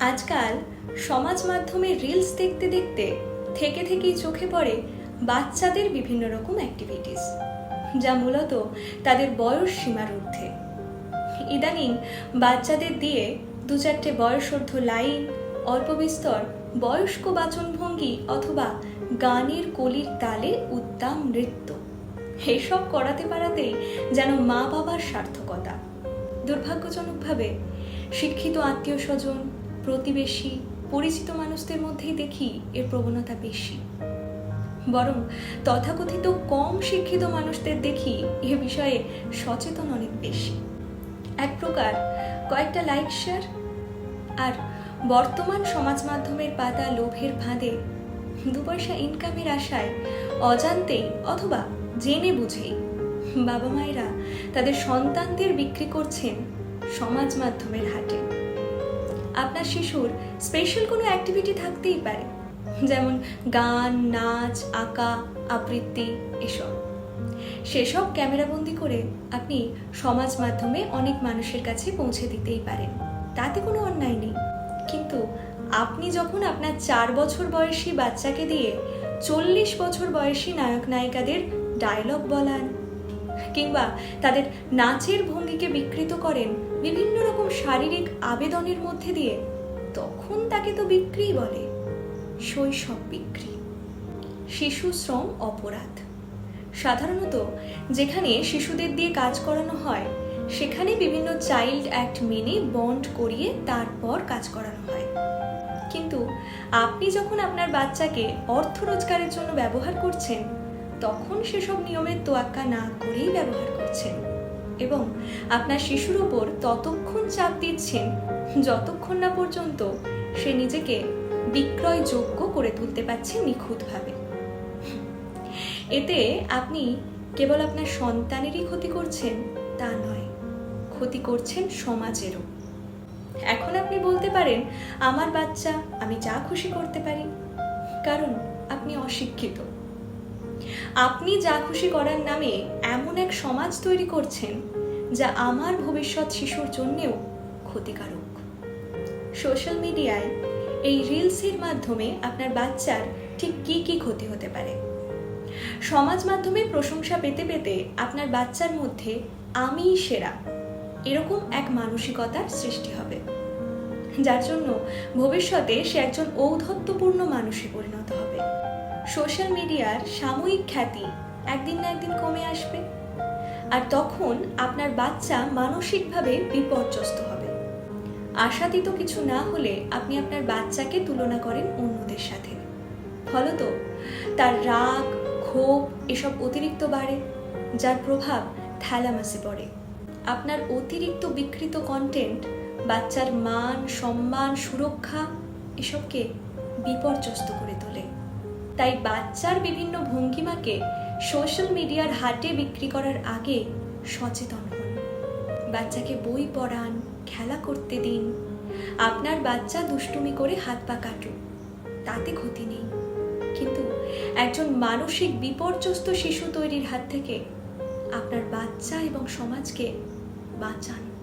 আজকাল সমাজ মাধ্যমে রিলস দেখতে দেখতে থেকে থেকেই চোখে পড়ে বাচ্চাদের বিভিন্ন রকম অ্যাক্টিভিটিস যা মূলত তাদের বয়স সীমার ঊর্ধ্বে। ইদানিং বাচ্চাদের দিয়ে দু চারটে বয়সর্ধ লাইন, অল্প বিস্তর, বয়স্ক বাচনভঙ্গি অথবা গানের কলির তালে উদ্দাম নৃত্য। এসব করাতে পারাতেই যেন মা বাবার সার্থকতা। দুর্ভাগ্যজনকভাবে শিক্ষিত আত্মীয় স্বজন প্রতিবেশী, পরিচিত মানুষদের মধ্যেই দেখি এর প্রবণতা বেশি। বরং তথাকথিত কম শিক্ষিত মানুষদের দেখি এ বিষয়ে সচেতন অনেক বেশি। এক প্রকার কয়েকটা লাইক শেয়ার আর বর্তমান সমাজ মাধ্যমের পাতা লোভের ফাঁদে দু পয়সা ইনকামের আশায় অজান্তেই অথবা জেনে বুঝেই বাবা মায়েরা তাদের সন্তানদের বিক্রি করছেন সমাজ মাধ্যমের হাটে। আপনার শিশুর স্পেশাল কোনো অ্যাক্টিভিটি থাকতেই পারে। যেমন গান, নাচ, আঁকা, আবৃত্তি, এসব। সেসব ক্যামেরাবন্দি করে আপনি সমাজ মাধ্যমে অনেক মানুষের কাছে পৌঁছে দিতেই পারেন। তাতে কোনো অন্যায় নেই। কিন্তু আপনি যখন আপনার চার বছর বয়সী বাচ্চাকে দিয়ে চল্লিশ বছর বয়সী নায়ক নায়িকাদের ডায়লগ বলান কিংবা তাদের নাচের ভঙ্গিকে বিকৃত করেন বিভিন্ন রকম শারীরিক আবেদনের মধ্যে দিয়ে, তখন তাকে তো বিক্রিই বলে। শৈশব বিক্রি। শিশু শ্রম অপরাধ। সাধারণত যেখানে শিশুদের দিয়ে কাজ করানো হয়, সেখানে বিভিন্ন চাইল্ড অ্যাক্ট মেনে বন্ড করিয়ে তারপর কাজ করানো হয়। কিন্তু আপনি যখন আপনার বাচ্চাকে অর্থ রোজগারের জন্য ব্যবহার করছেন তখন সেসব নিয়মের তোয়াক্কা না করেই ব্যবহার করছেন এবং আপনার শিশুর ওপর ততক্ষণ চাপ দিচ্ছেন যতক্ষণ না পর্যন্ত সে নিজেকে বিক্রয়যোগ্য করে তুলতে পারছে নিখুঁতভাবে। এতে আপনি কেবল আপনার সন্তানেরই ক্ষতি করছেন তা নয়, ক্ষতি করছেন সমাজেরও। এখন আপনি বলতে পারেন, আমার বাচ্চা, আমি যা খুশি করতে পারি। কারণ আপনি অশিক্ষিত। আপনি যা খুশি করার নামে এমন এক সমাজ তৈরি করছেন যা আমার ভবিষ্যৎ শিশুর জন্যেও ক্ষতিকারক। সোশ্যাল মিডিয়ায় এই রিলসের মাধ্যমে আপনার বাচ্চার ঠিক কি কি ক্ষতি হতে পারে? সমাজ মাধ্যমে প্রশংসা পেতে পেতে আপনার বাচ্চার মধ্যে আমিই সেরা। এরকম এক মানসিকতার সৃষ্টি হবে, যার জন্য ভবিষ্যতে সে একজন ঔদ্ধত্যপূর্ণ মানুষে পরিণত হবে। সোশ্যাল মিডিয়ার সাময়িক খ্যাতি একদিন না একদিন কমে আসবে। আর তখন আপনার বাচ্চা মানসিকভাবে বিপর্যস্ত হবে। আশাতীত কিছু না হলে আপনি আপনার বাচ্চাকে তুলনা করেন অন্যদের সাথে। ফলত তার রাগ, ক্ষোভ এসব অতিরিক্ত বাড়ে, যার প্রভাব থ্যালামাসে পড়ে। আপনার অতিরিক্ত বিকৃত কন্টেন্ট বাচ্চার মান, সম্মান, সুরক্ষা এসবকে বিপর্যস্ত করে তোলে। তাই বাচ্চার বিভিন্ন ভঙ্গিমাকে সোশ্যাল মিডিয়ার হাটে বিক্রি করার আগে সচেতন হন। বাচ্চাকে বই পড়ান, খেলা করতে দিন। আপনার বাচ্চা দুষ্টুমি করে হাত পা কাটুক, তাতে ক্ষতি নেই। কিন্তু একজন মানসিক বিপর্যস্ত শিশু তৈরির হাত থেকে আপনার বাচ্চা এবং সমাজকে বাঁচান।